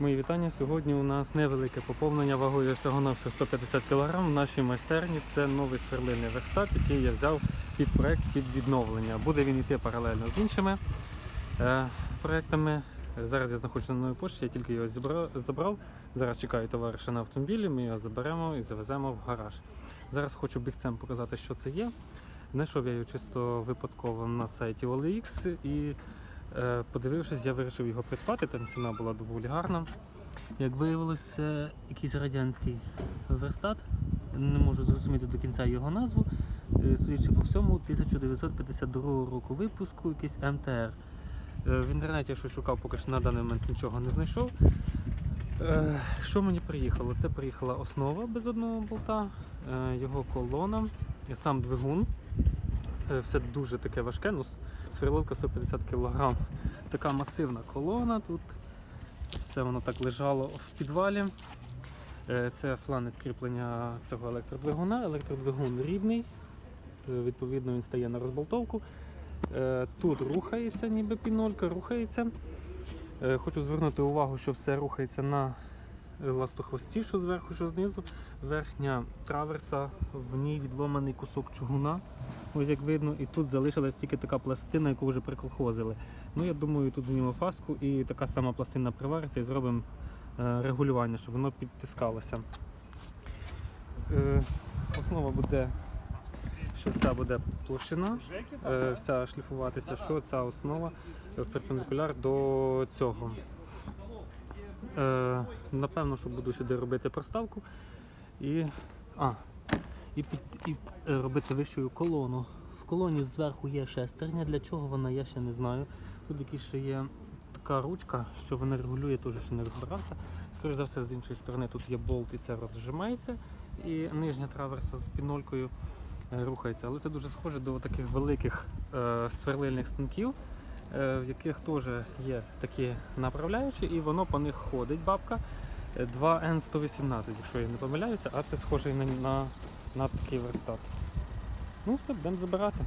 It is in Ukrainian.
Мої вітання. Сьогодні у нас невелике поповнення вагою всього на 150 кг в нашій майстерні. Це новий сверлильний верстат, який я взяв під проект під відновлення. Буде він йти паралельно з іншими е, проектами. Зараз я знаходжуся на новій пошті, я тільки його забрав. Зараз чекаю товариша на автомобілі, ми його заберемо і завеземо в гараж. Зараз хочу бігцем показати, що це є. Знайшов я його чисто випадково на сайті OLX і подивившись, я вирішив його придбати, там ціна була доволі гарна. Як виявилося, це якийсь радянський верстат. Не можу зрозуміти до кінця його назву. Е, Судячи по всьому, 1952 року випуску, якийсь МТР. Е, В інтернеті я щось шукав, поки що на даний момент нічого не знайшов. Е, Що мені приїхало? Це приїхала основа без одного болта, е, його колона, сам двигун. Е, Все дуже таке важке, ну, сверлилка 150 кг. Така масивна колона тут. Все воно так лежало в підвалі. Е, Це фланець кріплення цього електродвигуна. Електродвигун рідний. Е, Відповідно, він стає на розболтовку. Е, Тут рухається, ніби пінолька, рухається. Хочу звернути увагу, що все рухається на е, ластохвості, що зверху, що знизу. Верхня траверса, в ній відломаний кусок чугуна. Ось як видно, і тут залишилась тільки така пластина, яку вже приколхозили. Ну, я думаю, тут знімемо фаску і така сама пластина привариться і зробимо е, регулювання, щоб воно підтискалося. Е, основа буде, що ця буде площина, вся шліфуватися, що ця основа перпендикуляр до цього. Е, напевно, що буду сюди робити проставку і, а, і, під, і е, робити вищою колону. В колоні зверху є шестерня, для чого вона я ще не знаю. Тут якась ще є така ручка, що вона регулює, теж ще не розбирався. Скоріше за все, з іншої сторони тут є болт і це розжимається. І нижня траверса з пінолькою е, рухається. Але це дуже схоже до таких великих е, сверлильних станків, в яких теж є такі направляючі, і воно по них ходить бабка. Е, 2N118, якщо я не помиляюся, а це схоже на, на, на такий верстат. Ну все, будемо забирати.